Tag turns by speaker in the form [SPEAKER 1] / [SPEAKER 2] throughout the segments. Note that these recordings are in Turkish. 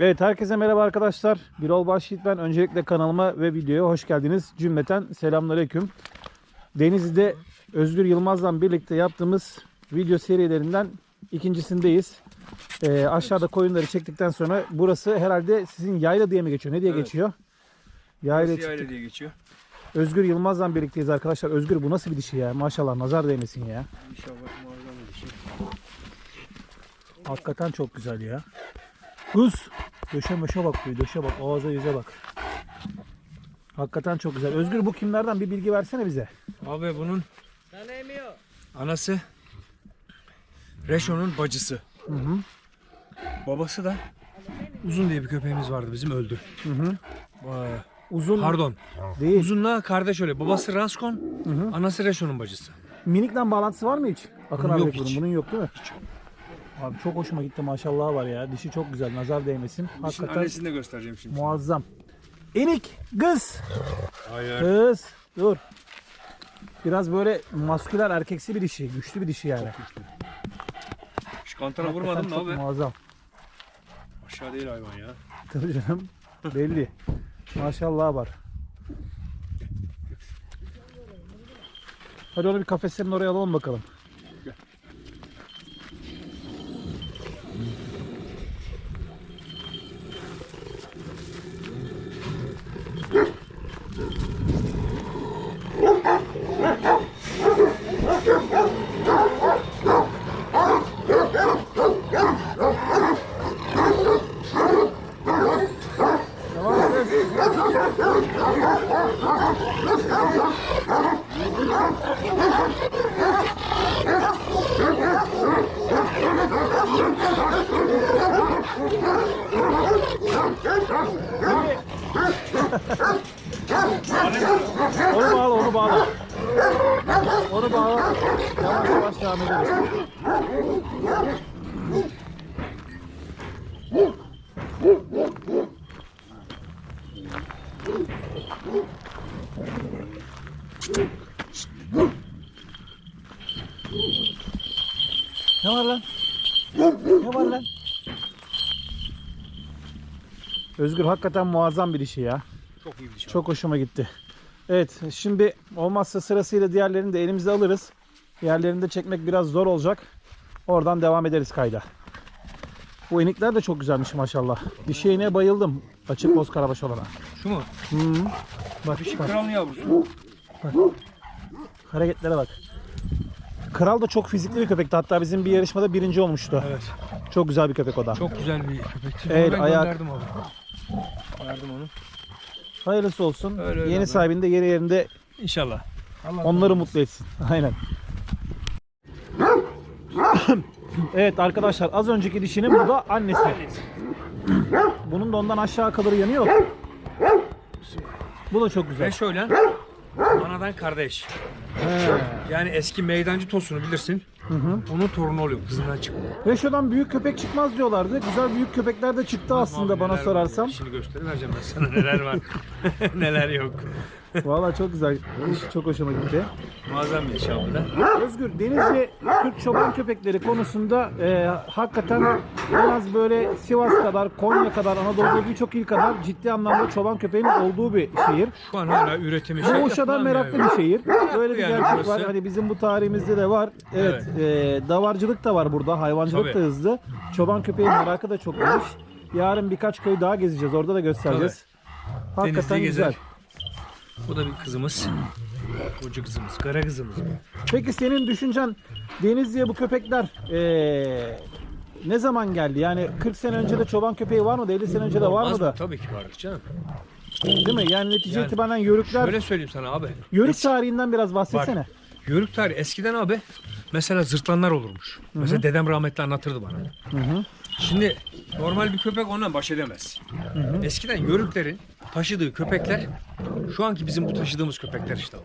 [SPEAKER 1] Evet herkese merhaba arkadaşlar. Birol Başyiğit ben. Öncelikle kanalıma ve videoya hoş geldiniz. Cümleten selamünaleyküm. Denizli'de Özgür Yılmaz'la birlikte yaptığımız video serilerinden ikincisindeyiz. Ee, aşağıda koyunları çektikten sonra burası herhalde sizin yayla diye mi geçiyor? Ne diye
[SPEAKER 2] Evet.
[SPEAKER 1] geçiyor? Yayla çıktık.
[SPEAKER 2] yayla diye geçiyor.
[SPEAKER 1] Özgür Yılmaz'la birlikteyiz arkadaşlar. Özgür bu nasıl bir dişi ya? Maşallah nazar değmesin ya.
[SPEAKER 2] İnşallah muazzam bir şey.
[SPEAKER 1] Hakikaten çok güzel ya. Kız. Döşe möşe bak diyor. Döşe bak. Ağza yüze bak. Hakikaten çok güzel. Özgür bu kimlerden bir bilgi versene bize.
[SPEAKER 2] Abi bunun anası Reşo'nun bacısı.
[SPEAKER 1] Hı hı.
[SPEAKER 2] Babası da Uzun diye bir köpeğimiz vardı bizim öldü.
[SPEAKER 1] Hı hı.
[SPEAKER 2] Vay.
[SPEAKER 1] Uzun
[SPEAKER 2] Pardon.
[SPEAKER 1] değil.
[SPEAKER 2] Uzunla kardeş öyle. Babası Raskon,
[SPEAKER 1] Hı hı.
[SPEAKER 2] anası Reşo'nun bacısı.
[SPEAKER 1] Minikle bağlantısı var mı hiç? Akın
[SPEAKER 2] Bunun
[SPEAKER 1] abi
[SPEAKER 2] yok
[SPEAKER 1] bunun.
[SPEAKER 2] hiç.
[SPEAKER 1] Bunun yok değil mi? Abi çok hoşuma gitti maşallah var ya. Dişi çok güzel. Nazar değmesin.
[SPEAKER 2] Şimdi
[SPEAKER 1] Hakikaten
[SPEAKER 2] annesini de göstereceğim şimdi.
[SPEAKER 1] muazzam. Enik kız.
[SPEAKER 2] Hayır.
[SPEAKER 1] Kız. Dur. Biraz böyle masküler erkeksi bir dişi. Güçlü bir dişi yani.
[SPEAKER 2] Şu kantara
[SPEAKER 1] Hakikaten
[SPEAKER 2] vurmadın mı
[SPEAKER 1] çok
[SPEAKER 2] abi?
[SPEAKER 1] muazzam.
[SPEAKER 2] Aşağı değil hayvan ya.
[SPEAKER 1] Tabii canım. Belli. Maşallah var. Hadi onu bir kafeslerin oraya alalım bakalım. Devam et. Onu bağla, onu bağla. Onu bağla. Yavaş yavaş devam ederiz. Ne var lan? Ne var lan? Özgür hakikaten muazzam bir dişi ya.
[SPEAKER 2] Çok iyi bir şey.
[SPEAKER 1] Çok hoşuma gitti. Evet şimdi olmazsa sırasıyla diğerlerini de elimize alırız. Diğerlerini de çekmek biraz zor olacak. Oradan devam ederiz kayda. Bu enikler de çok güzelmiş maşallah. Dişi ineğe bayıldım. Açık boz karabaş olana.
[SPEAKER 2] Şu mu?
[SPEAKER 1] Hı. Bak,
[SPEAKER 2] Dişi
[SPEAKER 1] bak
[SPEAKER 2] kralın yavrusu.
[SPEAKER 1] Hareketlere bak. Kral da çok fizikli bir köpekti. Hatta bizim bir yarışmada birinci olmuştu.
[SPEAKER 2] Evet.
[SPEAKER 1] Çok güzel bir köpek o da.
[SPEAKER 2] Çok güzel bir köpekti.
[SPEAKER 1] Evet,
[SPEAKER 2] ben
[SPEAKER 1] ayak-
[SPEAKER 2] gönderdim abi. Verdim onu.
[SPEAKER 1] Hayırlısı olsun.
[SPEAKER 2] Öyle öyle
[SPEAKER 1] Yeni
[SPEAKER 2] abi.
[SPEAKER 1] sahibinde yeni yerinde
[SPEAKER 2] İnşallah. Allah
[SPEAKER 1] Onları mutlu etsin. Aynen. evet arkadaşlar az önceki dişinin bu da annesi. Bunun da ondan aşağı kalır yanı yok. Bu da çok güzel.
[SPEAKER 2] Ve şöyle anadan kardeş.
[SPEAKER 1] He.
[SPEAKER 2] Yani eski meydancı tosunu bilirsin.
[SPEAKER 1] Hı hı.
[SPEAKER 2] Onun torunu oluyor kızından çıkıyor.
[SPEAKER 1] Reşo'dan büyük köpek çıkmaz diyorlardı. Güzel büyük köpekler de çıktı aslında
[SPEAKER 2] Abi
[SPEAKER 1] bana
[SPEAKER 2] neler
[SPEAKER 1] sorarsam.
[SPEAKER 2] Var, şimdi göstereceğim ben sana neler var. neler yok.
[SPEAKER 1] Vallahi çok güzel. Çok hoşuma gitti.
[SPEAKER 2] Muazzam bir iş abi de.
[SPEAKER 1] Özgür Denizli Türk çoban köpekleri konusunda e, hakikaten en az böyle Sivas kadar, Konya kadar, Anadolu'da birçok il kadar ciddi anlamda çoban köpeğinin olduğu bir şehir.
[SPEAKER 2] Şu an hala üretimi şey
[SPEAKER 1] Muşa'da
[SPEAKER 2] yapılan
[SPEAKER 1] meraklı bir şehir. Böyle bir
[SPEAKER 2] yani
[SPEAKER 1] gerçek
[SPEAKER 2] burası.
[SPEAKER 1] var. Hani bizim bu tarihimizde de var. Evet, e, davarcılık da var burada. Hayvancılık
[SPEAKER 2] Tabii.
[SPEAKER 1] da hızlı. Çoban köpeği merakı da çok geniş. Yarın birkaç köy daha gezeceğiz. Orada da göstereceğiz. Hakikaten
[SPEAKER 2] Denizde
[SPEAKER 1] güzel.
[SPEAKER 2] gezer. Bu da bir kızımız. Koca kızımız, kara kızımız.
[SPEAKER 1] Peki senin düşüncen Denizli'ye bu köpekler eee, ne zaman geldi? Yani 40 sene önce de çoban köpeği var mıydı? 50 sene önce de var
[SPEAKER 2] Olmaz
[SPEAKER 1] mı da?
[SPEAKER 2] Tabii ki vardır canım.
[SPEAKER 1] Değil mi? Yani netice
[SPEAKER 2] Yani
[SPEAKER 1] itibaren yörükler,
[SPEAKER 2] Şöyle söyleyeyim sana abi.
[SPEAKER 1] yörük
[SPEAKER 2] Eski-
[SPEAKER 1] tarihinden biraz bahsetsene.
[SPEAKER 2] Var. Yörük tarihi eskiden abi mesela zırtlanlar olurmuş. Mesela dedem rahmetli anlatırdı bana.
[SPEAKER 1] Hı hı.
[SPEAKER 2] Şimdi normal bir köpek ondan baş edemez. Eskiden yörüklerin taşıdığı köpekler şu anki bizim bu taşıdığımız köpekler işte abi.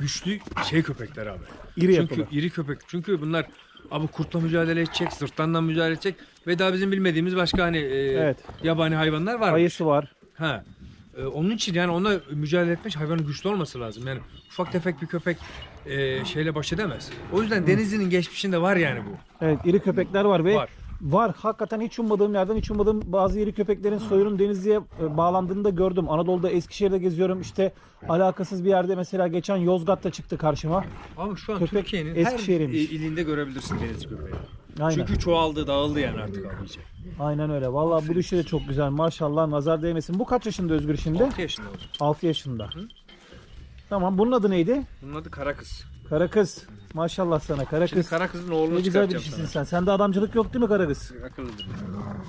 [SPEAKER 2] Güçlü şey köpekler abi.
[SPEAKER 1] İri
[SPEAKER 2] Çünkü
[SPEAKER 1] yapılı.
[SPEAKER 2] iri köpek. Çünkü bunlar abi kurtla mücadele edecek, zırtlanla mücadele edecek ve daha bizim bilmediğimiz başka hani e,
[SPEAKER 1] Evet.
[SPEAKER 2] yabani hayvanlar var.
[SPEAKER 1] Ayısı var.
[SPEAKER 2] Ha. Ee, onun için yani ona mücadele etmiş hayvanın güçlü olması lazım. Yani ufak tefek bir köpek e, şeyle baş edemez. O yüzden Denizli'nin geçmişinde var yani bu.
[SPEAKER 1] Evet, iri köpekler var ve
[SPEAKER 2] Var.
[SPEAKER 1] Var. Hakikaten hiç ummadığım yerden hiç ummadığım bazı yeri köpeklerin soyunun Denizli'ye e, bağlandığını da gördüm. Anadolu'da Eskişehir'de geziyorum. İşte alakasız bir yerde mesela geçen Yozgat'ta çıktı karşıma.
[SPEAKER 2] Ama şu an
[SPEAKER 1] Köpek
[SPEAKER 2] Türkiye'nin her ilinde görebilirsin deniz köpeği.
[SPEAKER 1] Aynen.
[SPEAKER 2] Çünkü çoğaldı, dağıldı yani artık abi iyice.
[SPEAKER 1] Aynen öyle. Vallahi bu dişi de çok güzel. Maşallah nazar değmesin. Bu kaç yaşında Özgür şimdi?
[SPEAKER 2] 6 yaşında oldu.
[SPEAKER 1] 6 yaşında. Tamam. Bunun adı neydi?
[SPEAKER 2] Bunun adı kara kız.
[SPEAKER 1] Kara kız. Maşallah sana kara
[SPEAKER 2] Şimdi
[SPEAKER 1] kız.
[SPEAKER 2] kara kızın oğlunu
[SPEAKER 1] Ne güzel bir
[SPEAKER 2] çıkartacağım
[SPEAKER 1] dişisin
[SPEAKER 2] sana.
[SPEAKER 1] sen. Sende adamcılık yok değil mi kara kız?
[SPEAKER 2] Akıllıdır.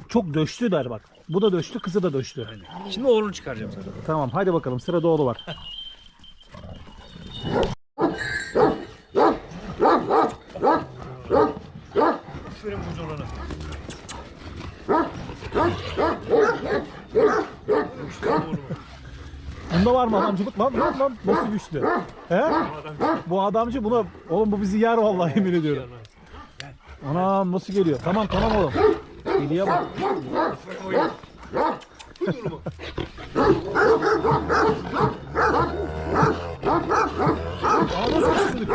[SPEAKER 1] Çok döştü der bak. Bu da döştü, kızı da döştü.
[SPEAKER 2] Şimdi oğlunu çıkaracağım sana.
[SPEAKER 1] Tamam hadi bakalım sırada oğlu var. Var mı adamcılık? Lan lan lan nasıl güçlü? He? Bu adamcı buna oğlum bu bizi yer vallahi yemin ediyorum. Anam nasıl geliyor? Tamam tamam oğlum. Geliyor bak. Nasıl güçlülük?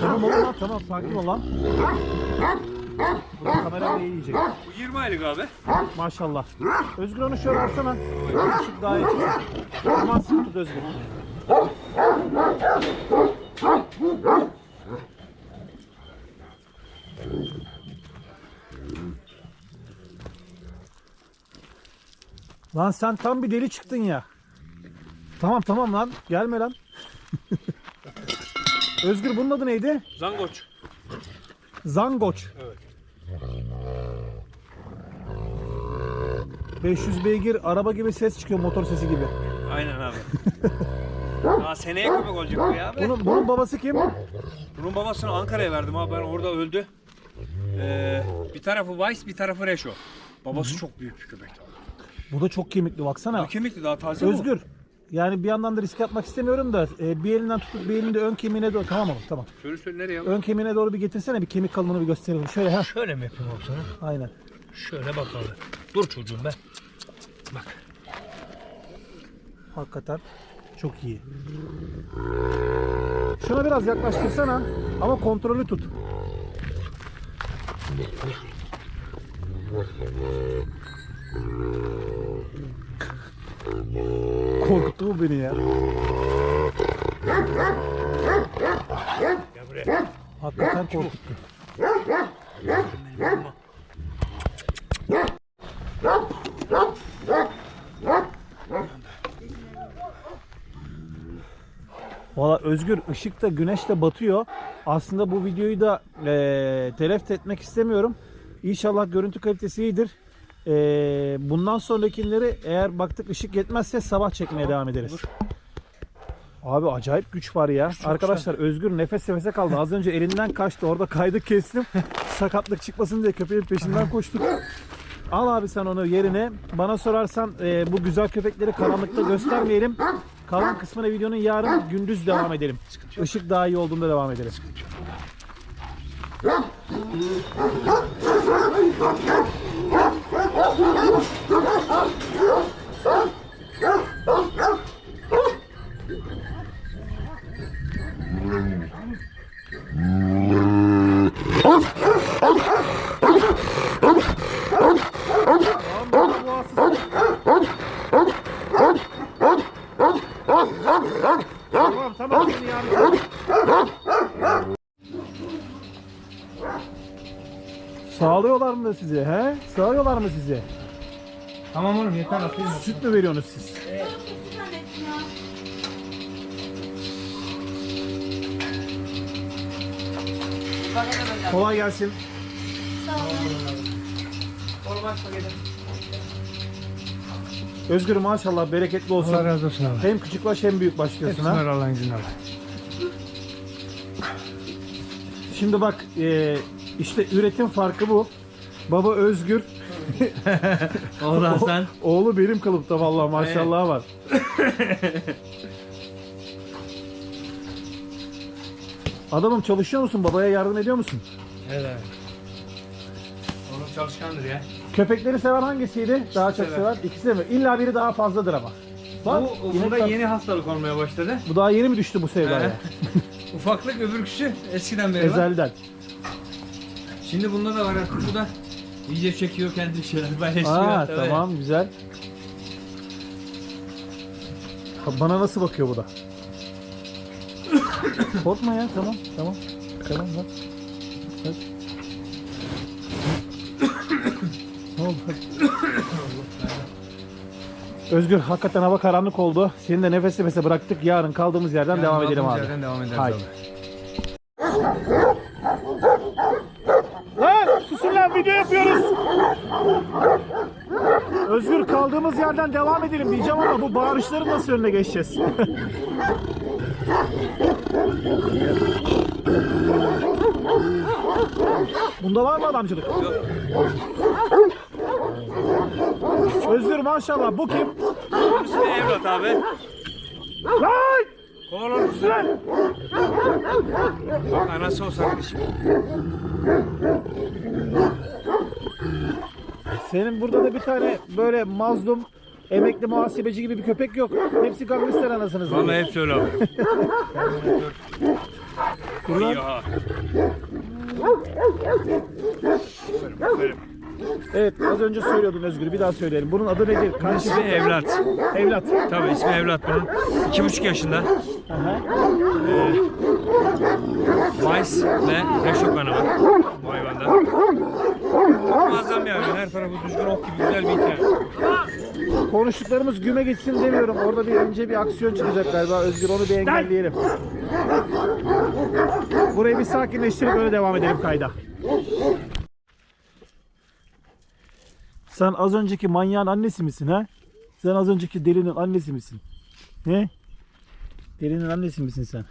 [SPEAKER 1] Tamam oğlum lan tamam sakin ol lan. Burada kamera iyi yiyecek.
[SPEAKER 2] Bu 20 aylık abi.
[SPEAKER 1] Maşallah. Özgür onu şöyle alsana. Işık daha iyi çıksın. Aman sıkı tut Özgür. Lan sen tam bir deli çıktın ya. Tamam tamam lan. Gelme lan. Özgür bunun adı neydi?
[SPEAKER 2] Zangoç.
[SPEAKER 1] Zangoç.
[SPEAKER 2] Evet.
[SPEAKER 1] 500 beygir araba gibi ses çıkıyor motor sesi gibi.
[SPEAKER 2] Aynen abi. Daha seneye köpek olacak bu ya abi.
[SPEAKER 1] Bunun, bunun babası kim?
[SPEAKER 2] Bunun babasını Ankara'ya verdim abi. Ben orada öldü. Ee, bir tarafı Weiss, bir tarafı Reşo. Babası çok büyük bir köpek.
[SPEAKER 1] Bu da çok kemikli baksana.
[SPEAKER 2] Bu kemikli daha taze bu.
[SPEAKER 1] Özgür. Yani bir yandan da risk atmak istemiyorum da e, bir elinden tutup bir elinde ön kemiğine doğru tamam oğlum tamam.
[SPEAKER 2] Şöyle söyle nereye?
[SPEAKER 1] Ön kemiğine doğru bir getirsene bir kemik kalınlığını bir gösterelim. Şöyle ha.
[SPEAKER 2] Şöyle mi yapayım abi sana?
[SPEAKER 1] Aynen.
[SPEAKER 2] Şöyle bak abi. Dur çocuğum be. Bak.
[SPEAKER 1] Hakikaten çok iyi. Şuna biraz yaklaştırsana ama kontrolü tut. Korkuttu bu beni ya.
[SPEAKER 2] Gel buraya.
[SPEAKER 1] Hakikaten korkuttu. Valla Özgür ışık da güneş de batıyor. Aslında bu videoyu da eee telef etmek istemiyorum. İnşallah görüntü kalitesi iyidir. Eee, bundan sonrakileri eğer baktık ışık yetmezse sabah çekmeye devam ederiz. Abi acayip güç var ya. Arkadaşlar Özgür nefes nefese kaldı. Az önce elinden kaçtı. Orada kaydı kestim. Sakatlık çıkmasın diye köpeğin peşinden koştuk. Al abi sen onu yerine. Bana sorarsan e, bu güzel köpekleri karanlıkta göstermeyelim. Kalan kısmına videonun yarın gündüz devam edelim. Işık daha iyi olduğunda devam edelim. Tamam tamam seni yarın. Sağlıyorlar mı size he? Sağlıyorlar mı size?
[SPEAKER 2] Tamam oğlum yeter atayım.
[SPEAKER 1] Süt mü veriyorsunuz siz? Kolay gelsin. Özgür maşallah bereketli olsun.
[SPEAKER 2] Allah razı olsun abi.
[SPEAKER 1] Hem küçük baş hem büyük başlıyorsun ha.
[SPEAKER 2] Allah'ın izniyle.
[SPEAKER 1] Şimdi bak e, işte üretim farkı bu. Baba Özgür.
[SPEAKER 2] Oğlan sen.
[SPEAKER 1] Oğlu benim kalıpta vallahi maşallah var. Adamım çalışıyor musun? Babaya yardım ediyor musun?
[SPEAKER 2] Evet. Oğlum çalışkandır ya.
[SPEAKER 1] Köpekleri seven hangisiydi? Daha çok
[SPEAKER 2] sever.
[SPEAKER 1] sever. İkisi de mi? İlla biri daha fazladır ama. Bak,
[SPEAKER 2] Bu,
[SPEAKER 1] yine
[SPEAKER 2] bunda yeni hastalık olmaya başladı.
[SPEAKER 1] bu daha yeni mi düştü bu sevdaya?
[SPEAKER 2] Ufaklık öbürküsü eskiden beri var.
[SPEAKER 1] Ezelden.
[SPEAKER 2] Şimdi bunda da var artık bu da. İyice çekiyor kendi şeyler paylaşıyor.
[SPEAKER 1] Aa
[SPEAKER 2] tabii.
[SPEAKER 1] tamam güzel. Bana nasıl bakıyor bu da? Korkma ya tamam tamam. Tamam bak. Bak. ne oldu? Özgür hakikaten hava karanlık oldu. Seni de nefes nefese bıraktık. Yarın kaldığımız yerden
[SPEAKER 2] Yani
[SPEAKER 1] devam edelim
[SPEAKER 2] kaldığımız
[SPEAKER 1] abi.
[SPEAKER 2] Yerden devam ederiz
[SPEAKER 1] Haydi.
[SPEAKER 2] abi.
[SPEAKER 1] Lan lan video yapıyoruz. Özgür kaldığımız yerden devam edelim diyeceğim ama bu bağırışların nasıl önüne geçeceğiz? Bunda var mı adamcılık? Özgür maşallah bu kim?
[SPEAKER 2] İsmi evlat abi.
[SPEAKER 1] Lan!
[SPEAKER 2] Kovalar? Bak anası olsa kardeşim.
[SPEAKER 1] Senin burada da bir tane böyle mazlum emekli muhasebeci gibi bir köpek yok. Hepsi gangster anasınız.
[SPEAKER 2] Vallahi hep öyle abi. Ya.
[SPEAKER 1] Evet az önce söylüyordun Özgür bir daha söyleyelim. Bunun adı nedir? Karşı
[SPEAKER 2] İsmi evlat.
[SPEAKER 1] evlat.
[SPEAKER 2] Tabii ismi evlat bunun. İki buçuk yaşında.
[SPEAKER 1] Aha.
[SPEAKER 2] Vice ve Reşo kanı var bu hayvanda. Muazzam hayvan. Her tarafı düzgün ok gibi güzel bir hikaye.
[SPEAKER 1] Konuştuklarımız güme gitsin demiyorum. Orada bir önce bir aksiyon çıkacak galiba. Özgür onu bir engelleyelim. Burayı bir sakinleştirip öyle devam edelim kayda. Sen az önceki manyağın annesi misin ha? Sen az önceki delinin annesi misin? Ne? Delinin annesi misin sen?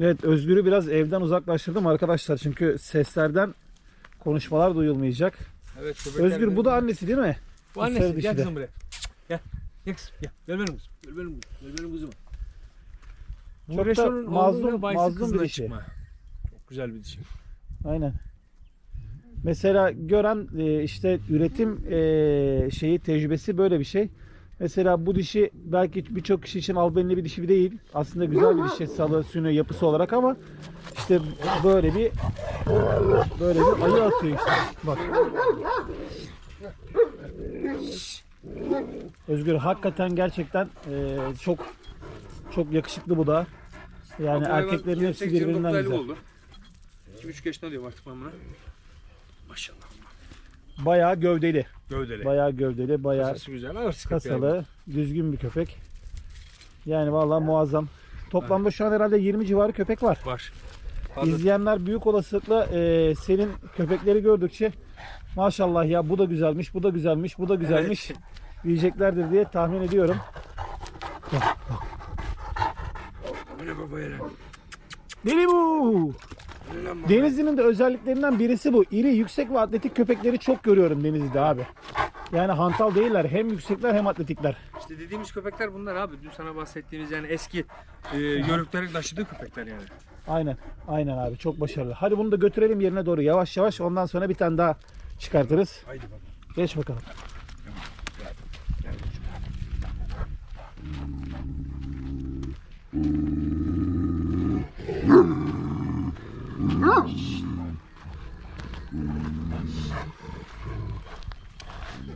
[SPEAKER 1] Evet Özgür'ü biraz evden uzaklaştırdım arkadaşlar çünkü seslerden konuşmalar duyulmayacak.
[SPEAKER 2] Evet,
[SPEAKER 1] Özgür bu da annesi değil mi?
[SPEAKER 2] Bu annesi. Gel kızım buraya. Gel. Gel kızım. Gel. Gel benim kızım. Gel benim kızım. Gel benim kızım.
[SPEAKER 1] Çok da
[SPEAKER 2] Reşo'nun
[SPEAKER 1] mazlum-
[SPEAKER 2] mazlum,
[SPEAKER 1] mazlum bir dişi.
[SPEAKER 2] çıkma. Çok güzel bir dişi.
[SPEAKER 1] Aynen. Mesela gören e, işte üretim e, şeyi tecrübesi böyle bir şey. Mesela bu dişi belki birçok kişi için albenili bir dişi değil. Aslında güzel bir dişi salı, sünü yapısı olarak ama işte böyle bir böyle bir ayı atıyor işte. Bak. Özgür hakikaten gerçekten e, çok çok yakışıklı bu da. Yani erkeklerin hepsi
[SPEAKER 2] 28-29
[SPEAKER 1] birbirinden güzel.
[SPEAKER 2] oldu. 2-3 yaşında diyorum artık ben buna. Maşallah.
[SPEAKER 1] Bayağı gövdeli.
[SPEAKER 2] Gövdeli.
[SPEAKER 1] Bayağı gövdeli, bayağı
[SPEAKER 2] Kasası güzel. Ağır
[SPEAKER 1] kasalı, düzgün bir köpek. Yani vallahi muazzam. Toplamda şu an herhalde 20 civarı köpek var.
[SPEAKER 2] Var. Fazla.
[SPEAKER 1] İzleyenler büyük olasılıkla e, senin köpekleri gördükçe maşallah ya bu da güzelmiş, bu da güzelmiş, bu da güzelmiş diyeceklerdir diye tahmin ediyorum.
[SPEAKER 2] Baba ya?
[SPEAKER 1] Deli bu! Denizli'nin de özelliklerinden birisi bu. İri, yüksek ve atletik köpekleri çok görüyorum Denizli'de abi. Yani hantal değiller. Hem yüksekler hem atletikler.
[SPEAKER 2] İşte dediğimiz köpekler bunlar abi. Dün sana bahsettiğimiz yani eski e, yörüklerin taşıdığı köpekler yani.
[SPEAKER 1] Aynen. Aynen abi. Çok başarılı. Hadi bunu da götürelim yerine doğru yavaş yavaş. Ondan sonra bir tane daha çıkartırız.
[SPEAKER 2] Haydi bakalım.
[SPEAKER 1] Geç bakalım.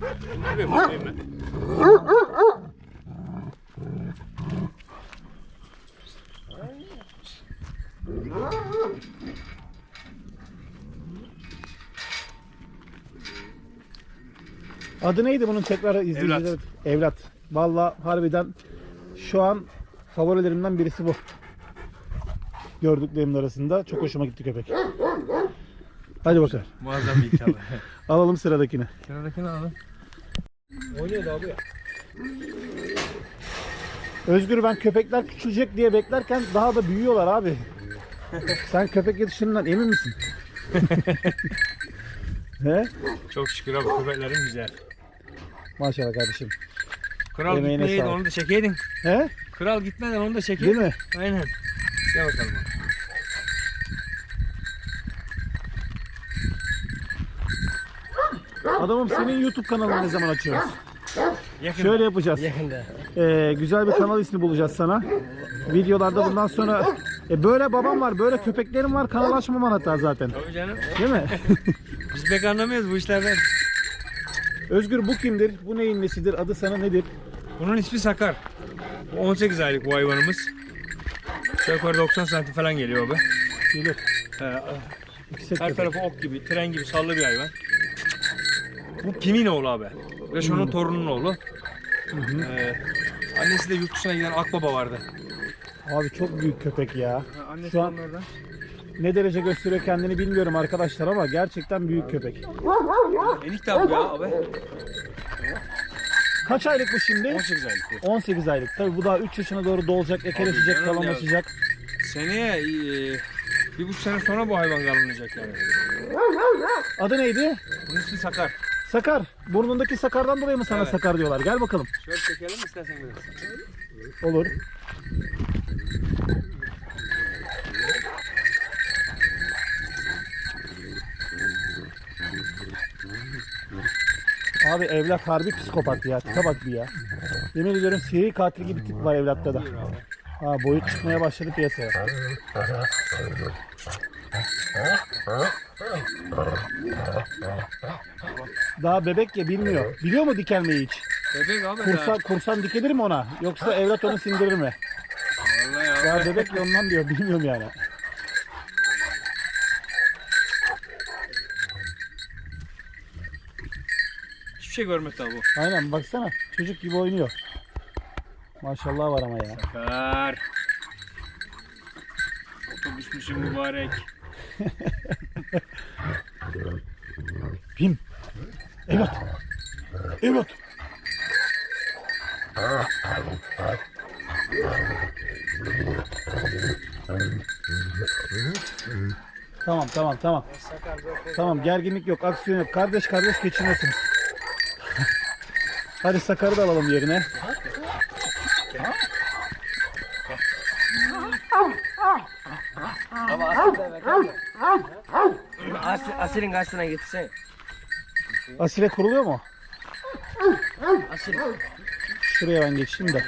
[SPEAKER 2] Ben.
[SPEAKER 1] Adı neydi bunun tekrar izleyiciler?
[SPEAKER 2] Evlat.
[SPEAKER 1] Evlat. Valla harbiden şu an favorilerimden birisi bu. Gördüklerimin arasında. Çok hoşuma gitti köpek. Hadi bakalım.
[SPEAKER 2] Muazzam bir hikaye.
[SPEAKER 1] Alalım sıradakini.
[SPEAKER 2] Sıradakini abi. Oynuyordu abi ya.
[SPEAKER 1] Özgür ben köpekler küçülecek diye beklerken daha da büyüyorlar abi. Sen köpek yetiştirinden emin misin? He?
[SPEAKER 2] Çok şükür abi köpeklerin güzel.
[SPEAKER 1] Maşallah kardeşim.
[SPEAKER 2] Kral
[SPEAKER 1] Emeğine
[SPEAKER 2] gitmeyeydin
[SPEAKER 1] sağlık.
[SPEAKER 2] onu da çekeydin.
[SPEAKER 1] He?
[SPEAKER 2] Kral gitmeden onu da çekeydin.
[SPEAKER 1] Değil mi?
[SPEAKER 2] Aynen. Gel bakalım abi.
[SPEAKER 1] Adamım senin YouTube kanalını ne zaman açıyoruz?
[SPEAKER 2] Yakında.
[SPEAKER 1] Şöyle yapacağız.
[SPEAKER 3] Yakında.
[SPEAKER 1] Ee, güzel bir kanal ismi bulacağız sana. Videolarda bundan sonra e, böyle babam var, böyle köpeklerim var. Kanal açmaman hatta zaten.
[SPEAKER 2] Tabii canım.
[SPEAKER 1] Değil mi?
[SPEAKER 2] Biz pek anlamıyoruz bu işlerden.
[SPEAKER 1] Özgür bu kimdir? Bu neyin nesidir? Adı sana nedir?
[SPEAKER 2] Bunun ismi Sakar. Bu 18 aylık bu hayvanımız. Yukarı 90 santim falan geliyor abi.
[SPEAKER 1] Gelir.
[SPEAKER 2] Ee, her tarafı ok gibi, tren gibi sallı bir hayvan. Bu kimin oğlu abi? Ve onun torununun oğlu. Ee, annesi de yurt dışına giden Akbaba vardı.
[SPEAKER 1] Abi çok büyük köpek ya.
[SPEAKER 2] Annesi
[SPEAKER 1] Şu an-
[SPEAKER 2] onlardan.
[SPEAKER 1] Ne derece gösteriyor kendini bilmiyorum arkadaşlar ama gerçekten büyük köpek.
[SPEAKER 2] Enik de bu ya abi.
[SPEAKER 1] Kaç aylık bu şimdi?
[SPEAKER 2] 18 aylık bu.
[SPEAKER 1] 18 aylık. Tabii bu daha 3 yaşına doğru dolacak, ekeleşecek,
[SPEAKER 2] canım ya.
[SPEAKER 1] kalınlaşacak.
[SPEAKER 2] Seneye e, bir buçuk sene sonra bu hayvan kalınacak yani.
[SPEAKER 1] Adı neydi?
[SPEAKER 2] Bunun ismi Sakar.
[SPEAKER 1] Sakar. Burnundaki sakardan dolayı mı sana
[SPEAKER 2] Evet.
[SPEAKER 1] sakar diyorlar? Gel bakalım.
[SPEAKER 2] Şöyle çekelim istersen biraz.
[SPEAKER 1] Olur. Abi evlat harbi psikopat ya. Tipe bak bir ya. Yemin ediyorum seri katil gibi tip var evlatta da. Ha boyut çıkmaya başladı piyasaya. Daha bebek ya bilmiyor. Biliyor mu dikelmeyi hiç?
[SPEAKER 2] Bebek abi
[SPEAKER 1] Kursan, kursan dikilir mi ona? Yoksa evlat onu sindirir mi?
[SPEAKER 2] Vallahi ya.
[SPEAKER 1] Ya bebek ya ondan diyor. Bilmiyorum yani.
[SPEAKER 2] Hiçbir şey görmedi abi bu.
[SPEAKER 1] Aynen baksana. Çocuk gibi oynuyor. Maşallah var ama ya.
[SPEAKER 2] Sakar. Otobüs müsün mübarek.
[SPEAKER 1] Pim. Evlat. Evlat. Tamam tamam tamam. Tamam gerginlik yok, aksiyon yok. Kardeş kardeş geçiniyorsunuz. Hadi Sakar'ı da alalım yerine.
[SPEAKER 3] Ama asilin karşısına getirsene.
[SPEAKER 1] Asile kuruluyor mu?
[SPEAKER 3] Asil.
[SPEAKER 1] Şuraya ben geçeyim de.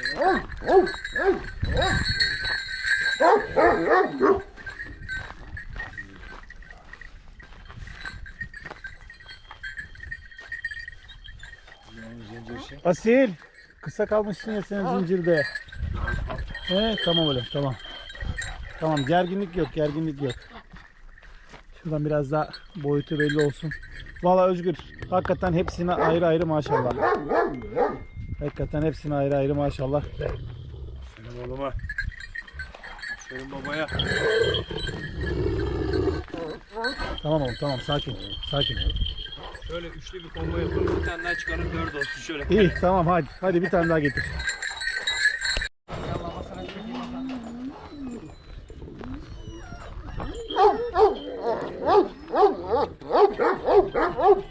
[SPEAKER 1] Asil. Kısa kalmışsın ya senin zincirde. He tamam öyle tamam. Tamam gerginlik yok gerginlik yok. Şuradan biraz daha boyutu belli olsun. Valla Özgür hakikaten hepsine ayrı ayrı maşallah. Hakikaten hepsine ayrı ayrı maşallah.
[SPEAKER 2] Senin oğluma. Senin babaya.
[SPEAKER 1] Tamam oğlum tamam sakin sakin.
[SPEAKER 2] Şöyle üçlü bir combo yapalım. Bir tane daha çıkarıp dört olsun şöyle.
[SPEAKER 1] İyi tamam hadi hadi bir tane daha getir.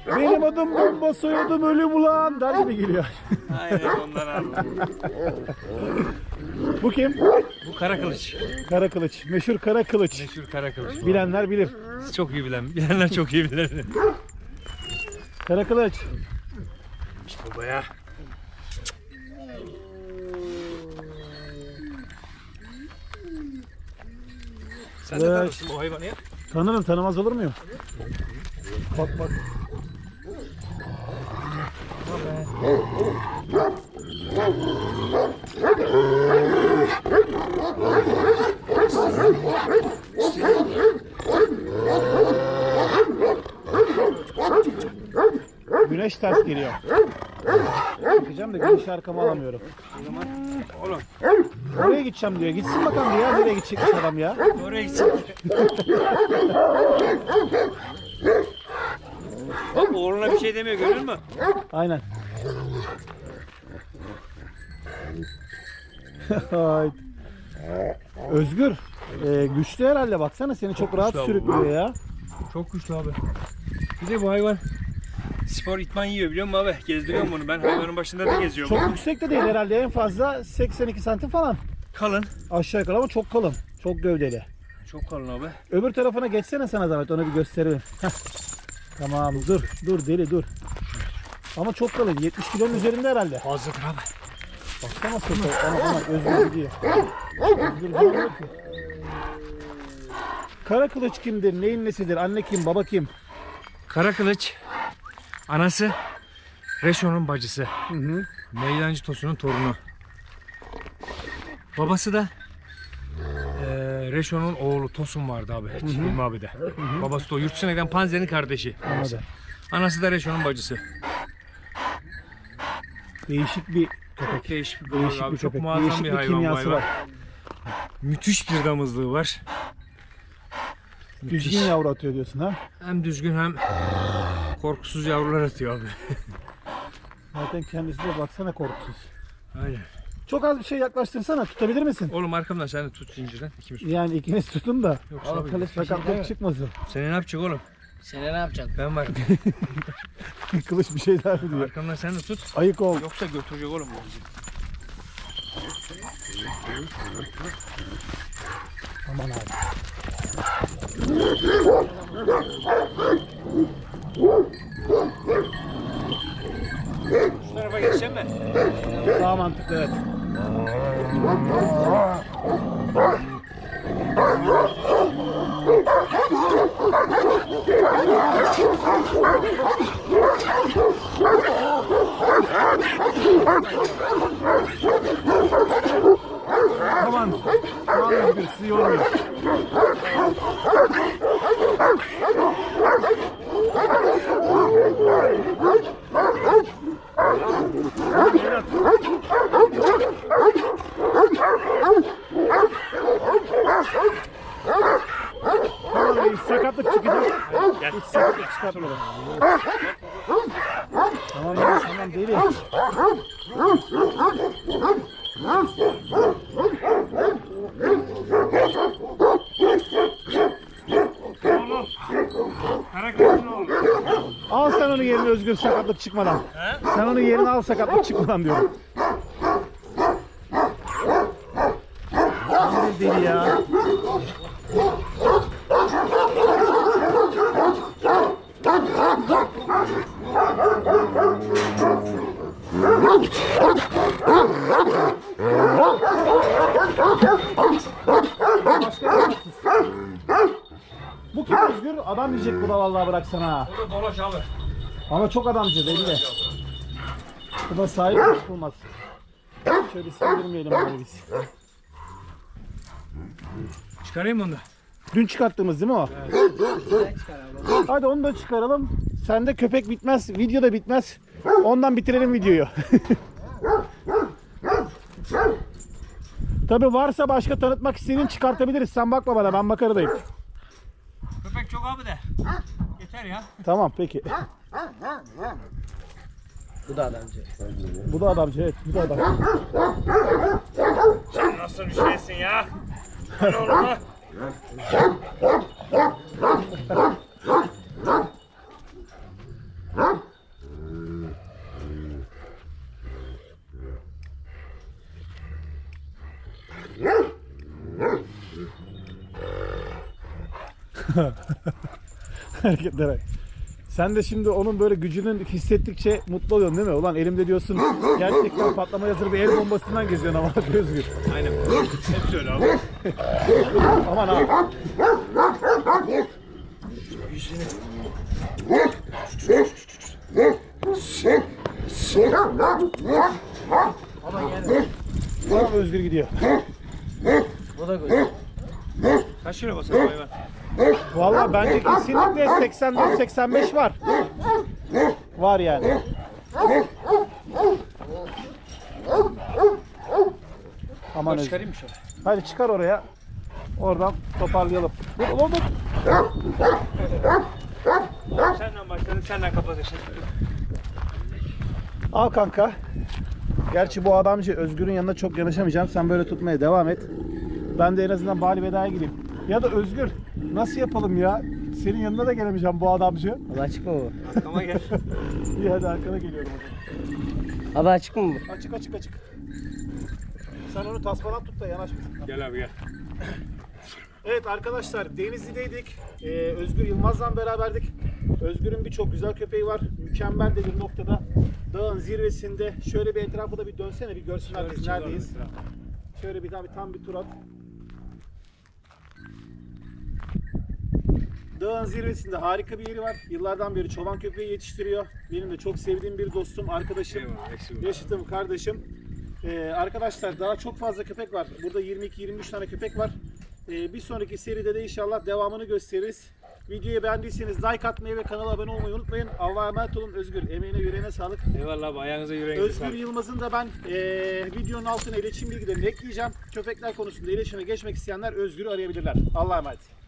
[SPEAKER 1] Benim bomba soyadım ölüm ulan der gibi geliyor.
[SPEAKER 2] Aynen ondan aldım.
[SPEAKER 1] Bu kim?
[SPEAKER 2] Bu kara kılıç.
[SPEAKER 1] Kara kılıç. Meşhur kara kılıç.
[SPEAKER 2] Meşhur kara kılıç. bu.
[SPEAKER 1] Bilenler bilir.
[SPEAKER 2] Çok iyi bilen. Bilenler çok iyi bilir.
[SPEAKER 1] Kara kılıç.
[SPEAKER 2] Babaya. Sen de
[SPEAKER 1] Evet.
[SPEAKER 2] tanırsın bu hayvanı ya.
[SPEAKER 1] Tanırım tanımaz olur muyum? Bak bak. Güneş ters geliyor. Bakacağım da güneş arkamı alamıyorum.
[SPEAKER 2] Oğlum
[SPEAKER 1] Oraya gideceğim diyor. Gitsin bakalım diyor. Nereye gidecekmiş adam ya?
[SPEAKER 2] oraya gitsin. Bak oğluna bir şey demiyor görür mü?
[SPEAKER 1] Aynen. Özgür. e, güçlü herhalde baksana seni çok rahat
[SPEAKER 2] Güçlü abi.
[SPEAKER 1] sürüklüyor ya.
[SPEAKER 2] Çok güçlü abi. Bir de bu hayvan spor itman yiyor biliyor musun abi? Gezdiriyorum bunu ben hayvanın başında da geziyorum.
[SPEAKER 1] Çok yüksek de değil herhalde en fazla 82 santim falan.
[SPEAKER 2] kalın.
[SPEAKER 1] Aşağı yukarı ama çok kalın. Çok gövdeli.
[SPEAKER 2] Çok kalın abi.
[SPEAKER 1] Öbür tarafına geçsene sana zahmet onu bir gösterelim. Heh. Tamam dur dur deli dur. Ama çok kalın. 70 kilonun üzerinde herhalde.
[SPEAKER 2] Fazladır abi.
[SPEAKER 1] Baksana sopa. Ana ana özgür gidiyor. Özgür gidiyor ki. Kara kılıç kimdir? Neyin nesidir? Anne kim? Baba kim?
[SPEAKER 2] Kara kılıç. Anası. Reşo'nun bacısı.
[SPEAKER 1] Hı hı.
[SPEAKER 2] Meydancı Tosun'un torunu. Babası da eee Reşo'nun oğlu Tosun vardı abi. Hilmi abi de. Babası da o yurt dışına giden Panzer'in kardeşi.
[SPEAKER 1] Anladım.
[SPEAKER 2] Anası da Reşo'nun bacısı.
[SPEAKER 1] Değişik bir
[SPEAKER 2] Çok değişik bir
[SPEAKER 1] değişik
[SPEAKER 2] köpek abi.
[SPEAKER 1] bir
[SPEAKER 2] Çok
[SPEAKER 1] köpek.
[SPEAKER 2] muazzam
[SPEAKER 1] Değişik
[SPEAKER 2] bir
[SPEAKER 1] bir
[SPEAKER 2] hayvan bu
[SPEAKER 1] kimyası
[SPEAKER 2] hayvan.
[SPEAKER 1] var.
[SPEAKER 2] Müthiş bir damızlığı var. Müthiş.
[SPEAKER 1] Düzgün yavru atıyor diyorsun ha.
[SPEAKER 2] Hem düzgün hem korkusuz yavrular atıyor abi.
[SPEAKER 1] Zaten kendisi de baksana korkusuz.
[SPEAKER 2] Aynen.
[SPEAKER 1] Çok az bir şey yaklaştırsana. Tutabilir misin?
[SPEAKER 2] Oğlum arkamdan sen de tut zincirden. İkimiz tut.
[SPEAKER 1] Yani ikiniz tutun da
[SPEAKER 2] Yoksa abi,
[SPEAKER 3] kılıç şey
[SPEAKER 1] sakatlık
[SPEAKER 3] deme.
[SPEAKER 1] çıkmasın.
[SPEAKER 2] Seni ne yapacak oğlum?
[SPEAKER 3] Sene ne yapacaksın?
[SPEAKER 2] Ben varım.
[SPEAKER 1] Kılıç bir şeyler mi diyor.
[SPEAKER 2] arkamdan sen de tut.
[SPEAKER 1] Ayık ol.
[SPEAKER 2] Yoksa götürecek oğlum bu bizi.
[SPEAKER 1] Aman abi.
[SPEAKER 2] Şu tarafa geçeceğim mi?
[SPEAKER 1] Daha mantıklı evet. Aman. Aman Özgür sizi yormuyor. Tamam reis sakatlık çıkacak. Hiç sakatlık çıkartmadım. Tamam reis tamam deli. Al sen onu yerine Çıkmadan. Sen onu yerine al sakatlık çıkmadan diyorum. Ne deli ya. Bu kim Özgür? Adam diyecek bu da vallahi bıraksana.
[SPEAKER 2] Burada dolaş abi.
[SPEAKER 1] Ama çok adamcı belli. Bu da sahip çıkılmaz. Şöyle sindirmeyelim abi biz.
[SPEAKER 2] Çıkarayım mı onu da?
[SPEAKER 1] Dün çıkarttığımız değil mi o? Hadi onu da çıkaralım. Sende köpek bitmez, video da bitmez. Ondan bitirelim videoyu. Tabi varsa başka tanıtmak istediğin çıkartabiliriz. Sen bakma bana ben bakarım.
[SPEAKER 2] Köpek çok abi de. Yeter ya.
[SPEAKER 1] Tamam peki.
[SPEAKER 3] Bu da adamcı.
[SPEAKER 1] Bu da adamcı evet. Bu da adam.
[SPEAKER 2] Sen nasıl bir şeysin ya? Sen oğlum ha?
[SPEAKER 1] hareketlere. Sen de şimdi onun böyle gücünün hissettikçe mutlu oluyorsun değil mi? Ulan elimde diyorsun gerçekten patlama bir el bombasından geziyorsun ama Özgür.
[SPEAKER 2] Aynen. Hep öyle abi.
[SPEAKER 1] Aman ha. Tamam Özgür gidiyor.
[SPEAKER 3] Bu da güzel.
[SPEAKER 2] Kaç kilo bu hayvan?
[SPEAKER 1] Vallahi bence kesinlikle 84-85 var. Var yani. Aman Özgür.
[SPEAKER 2] Çıkarayım mı şöyle?
[SPEAKER 1] Hadi çıkar oraya. Oradan toparlayalım. Dur oğlum dur.
[SPEAKER 2] Senden başladık, senden kapatacağız.
[SPEAKER 1] Al kanka. Gerçi bu adamcı Özgür'ün yanına çok yanaşamayacağım. Sen böyle tutmaya devam et. Ben de en azından bari vedaya gireyim. Ya da Özgür nasıl yapalım ya? Senin yanına da gelemeyeceğim bu adamcı.
[SPEAKER 3] Abi açık mı bu?
[SPEAKER 2] Ama gel.
[SPEAKER 1] İyi hadi arkana geliyorum. o
[SPEAKER 3] Abi açık mı bu?
[SPEAKER 1] zaman. Açık açık açık. Sen onu tasmadan tut da yanaşma.
[SPEAKER 2] Gel abi gel.
[SPEAKER 1] Evet arkadaşlar Denizli'deydik. Ee, Özgür Yılmaz'la beraberdik. Özgür'ün birçok güzel köpeği var. Mükemmel de bir noktada. Dağın zirvesinde. Şöyle bir etrafı da bir dönsene bir görsünler biz neredeyiz. Şöyle bir daha bir tam bir tur at. Dağın zirvesinde harika bir yeri var. Yıllardan beri çoban köpeği yetiştiriyor. Benim de çok sevdiğim bir dostum, arkadaşım,
[SPEAKER 2] Eyvallah,
[SPEAKER 1] yaşıtım, kardeşim. Ee, arkadaşlar daha çok fazla köpek var. Burada 22-23 tane köpek var. Ee, bir sonraki seride de inşallah devamını gösteririz. Videoyu beğendiyseniz like atmayı ve kanala abone olmayı unutmayın. Allah'a emanet olun Özgür. Emeğine yüreğine sağlık.
[SPEAKER 2] Eyvallah abi ayağınıza yüreğinize
[SPEAKER 1] Özgür
[SPEAKER 2] sağlık.
[SPEAKER 1] Yılmaz'ın da ben eee, videonun altına iletişim bilgilerini ekleyeceğim. Köpekler konusunda iletişime geçmek isteyenler Özgür'ü arayabilirler. Allah'a emanet.